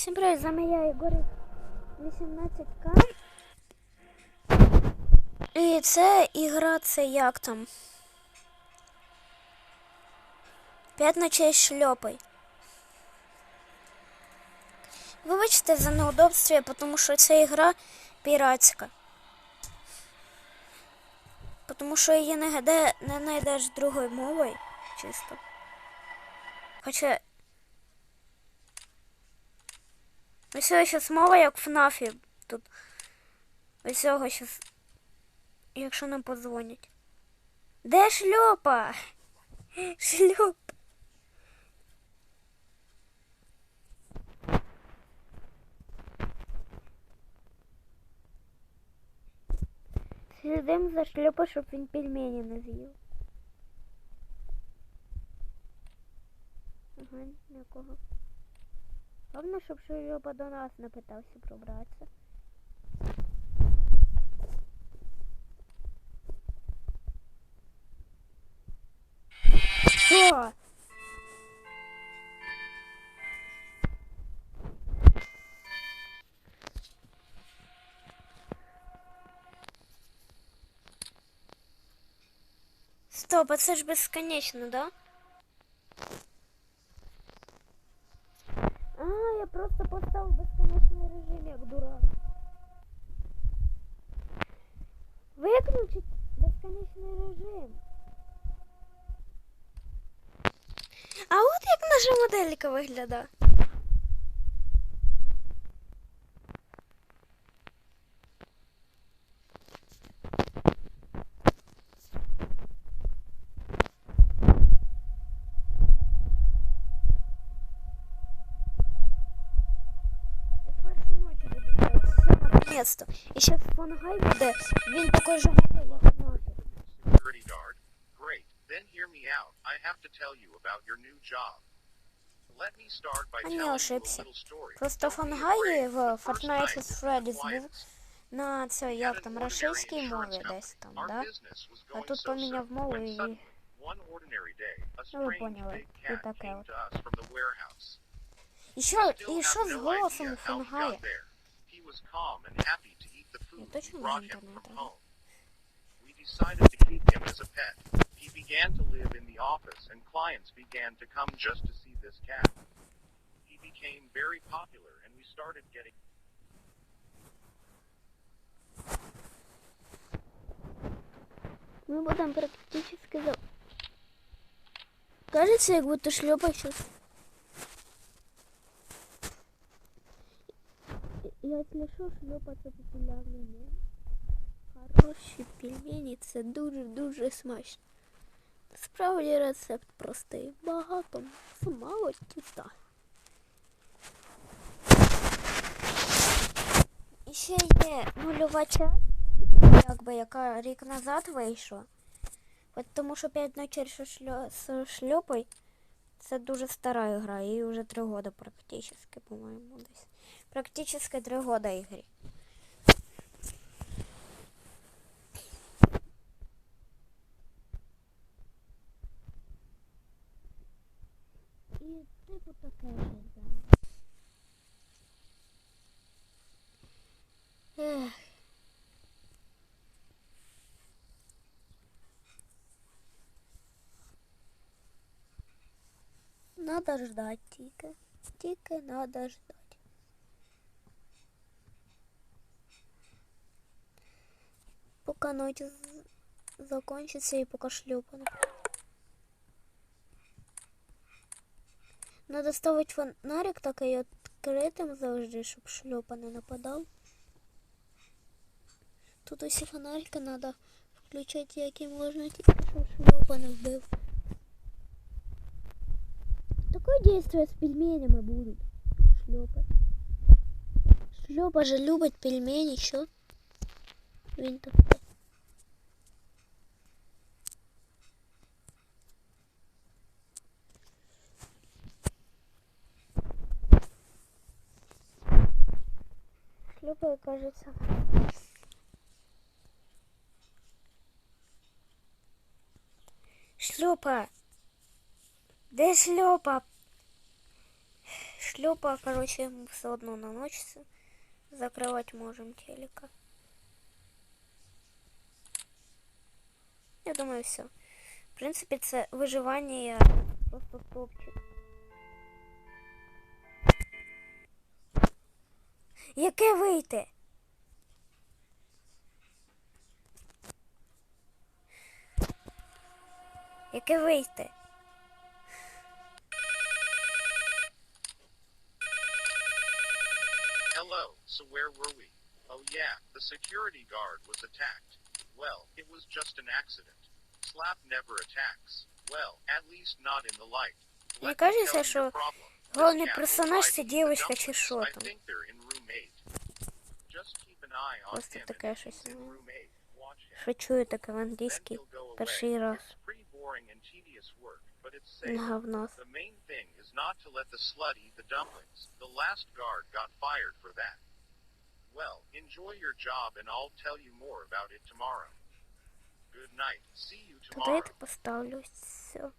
Всім привіт, з вами я Ігор 18К. І це ігра, це як там? П'ять ночей шльопай. Вибачте за неудобствие, тому що ця ігра піратська. Тому що її не знайдеш другою мовою, чисто. Хоча Ось зараз мова як в ФНАФі тут. Ось цього зараз. Якщо нам подзвонять. Де шльопа? Шльоп. Слідим за шльопа, щоб він пельмені не з'їв. Ага, нікого. Головне, щоб шльопа до нас не питався пробратися. Що? Стоп, а це ж безконечно, да? А, я просто режим, як дурак. Виключить безконечний режим. А от як наша моделька виглядає. наконец-то. І ще фонгай буде, він такий же голий, як нафіг. Security guard. Great. Then hear me out. I have to tell you about your new job. Let me start by А не telling you a ошибся. little story. Просто Don't be фангаї afraid. в The first Fortnite night with was Freddy's quiet. був на це, як там, російській мові десь там, Our да? business was А going тут so поміняв so мову when і... suddenly, one ordinary day, a Ну, ви strange поняли, big і cat таке came от. to us from the warehouse. І що, Still і що have з no голосом idea у how he фангая? got there. He was calm and happy to eat the food we точно brought не him from интернета. home. We decided to keep him as a pet. He began to live in the office and clients began to come just to see this cat. He became very popular and we started getting Ми будемо практично за... Кажется, як будто шльопа сейчас. Если що, шльопа це популярний мем. Хороші пельмені це дуже-дуже смачно. Справді рецепт простий. Багато, мало тіста. І ще є нульова якби яка рік назад вийшла. От тому що 5 ночей з шльопой це дуже стара гра, їй вже 3 года практично, по-моєму, десь. Практично 3 года ігрі. І типу таке ж да. Ех. Надо ждать тільки. Тільки надо ждать. Пока ночь з- закончится и пока шлепано. Надо ставить фонарик такий відкритим завжди, щоб шльопа не нападав. Тут усі фонарики треба включати, які можна тільки, щоб шльопа не вбив. Такое действие с пельменями будут. Шлепа. Шлепа же любит пельмени, що? Він Шлепа, кажется. Шлепа. Де шлепа? шлюпа, короче, все одно на ночь закрывать можем телека. Я думаю, все. В принципі, це виживання просто топчик. Яке вийти? Яке вийти? Hello, so where were we? Oh yeah, the security guard was attacked. Well, it was just an accident. Slap never attacks. Well, at least not in the light. Мне Let me кажется, tell you что your problem. This главный cat will персонаж try це to eat the девочка чи dumplings. що I там. Просто щось, ну. Then англійській he'll go away. перший раз. Говно. The main thing is not to let the slut eat the dumplings. The last guard got fired for that. Well, enjoy your job and I'll tell you more about it tomorrow. Good night. See you tomorrow. Давайте поставлю все.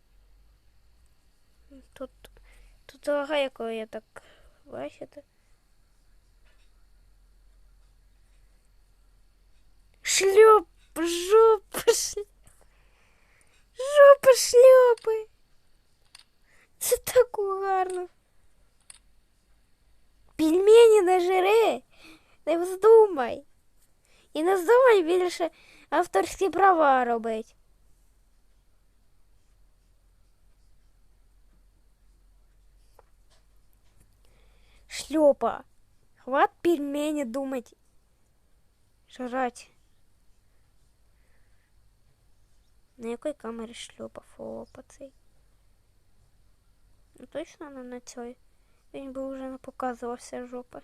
Тут, тут вага, якою я так бачите. Шльоп, жопа, шль... жопа шльопи. Це так гарно. Пельмені не жри, не вздумай. І не вздумай більше авторські права робити. Шлепа. Хват пельмени думать. Жрать. На якій камері шльопа фопа цей? Ну точно не на цій. Він би вже не показувався жопи.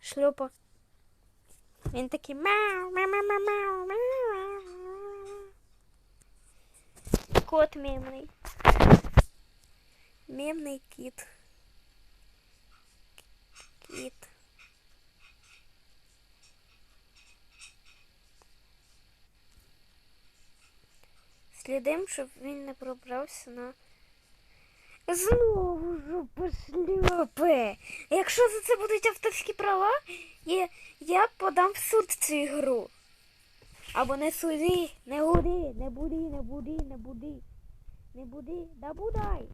Шльопа. Він такий мяу, мяу, мяу, мяу, мяу, мяу. Кот мемний. Мемний кіт. Кіт. Слідим, щоб він не пробрався на. Знову жопошльопи. Якщо за це будуть авторські права, я, подам в суд цю ігру. Або не суди, не гуди, не буди, не буди, не буди. Не буди, да будай.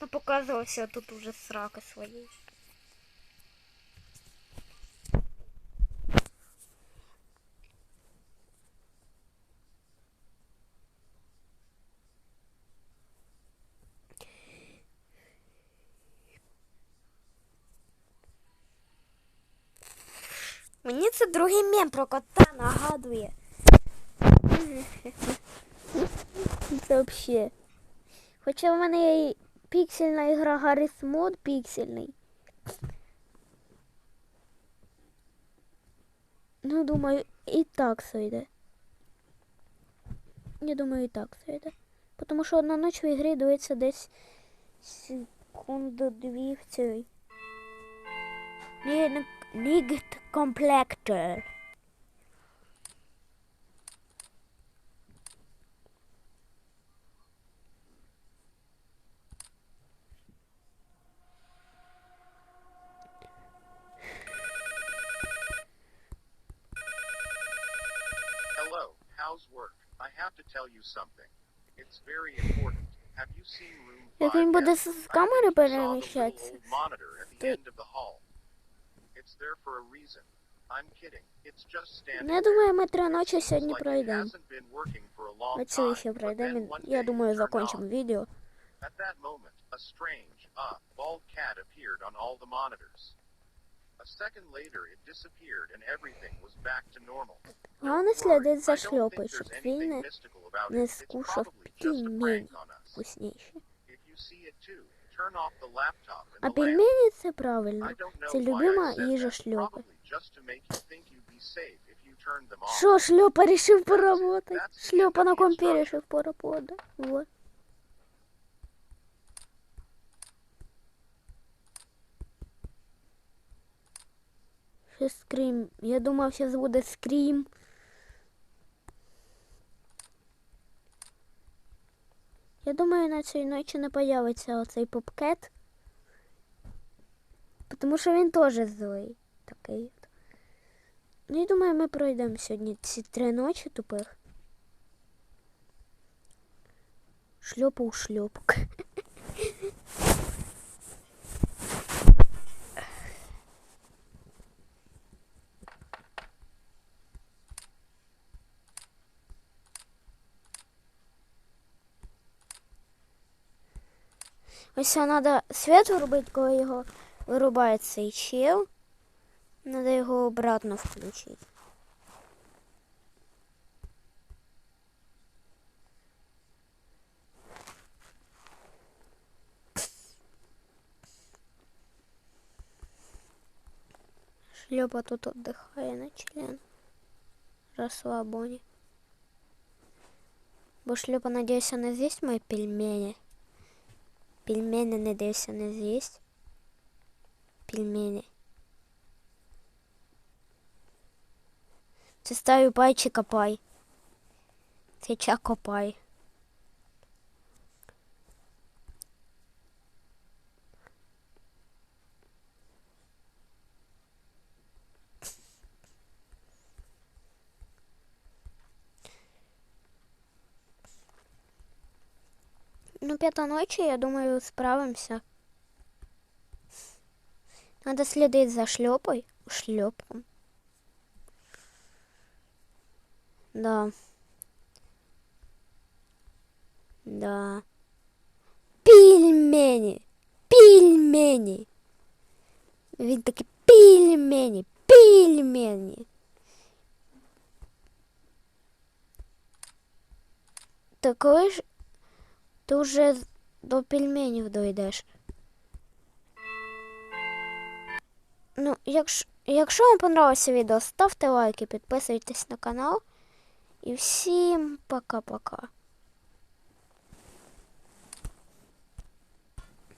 Ну, показувався тут уже срака своєї. Мені це другий мем про кота нагадує. Це взагалі. Хоча в мене є піксельна ігра Гарріс Мод піксельний. Ну, думаю, і так сойде. Я думаю, і так сойде. Тому що одна ніч в ігрі дується десь секунду дві в цій. Ні, Нігт комплектор. Hello, how's work? I have to tell you something. It's very important. Have you seen room Як 5 він буде yet? з Ну, я there. думаю, ми три ночі Seems сьогодні like it пройдемо. hasn't been working for a long Оцю time, ще but then пройдемо. one Я day думаю, it turned закончимо on. відео. At that moment, a strange, uh, bald cat appeared on all the monitors. A second later, it disappeared and everything was back to normal. Головне Don't worry, слідити за I don't think шльопою, there's щоб anything він не mystical about не it. It's скушав probably just a пельмені prank on us. вкусніші. If you see it too, turn off the laptop and А the lamp. пельмені це правильно. I don't know Це why I любима said їжа that. шльопи. Probably just to make you think you'd be safe if you turned them off. Що, шльопа рішив That's it. поработати? That's the Шльопа на end of the компі instruction. рішив поработати. Вот. Ще скрім. Я думав, зараз буде скрім. Я думаю, на цій ночі не появиться оцей попкет. Тому що він теж злий. Такий. Ну і думаю, ми пройдемо сьогодні ці три ночі тупих. Шльопу у шльопок. Ось треба світ вирубити, коли його вирубає цей чел. Треба його обратно включити. Шлепа тут отдыхає на член. Расслабоне. Бо шлепа, надеюсь, она здесь мои пельмени. Пельмени, надеюсь, она здесь. Пельмени. Це ставлю пай чи копай. Це ча. Ну, п'ята ночі, я думаю, справимося. Надо следить за шлепой, шлепком. Да. Да. Пельмени. Пельмени. Він такі пельмени. Пельмени. Та коли ж ти вже до пельменів дойдеш? Ну, якщо, якщо вам понравилося відео, ставте лайки, підписуйтесь на канал. І всім пока-пока.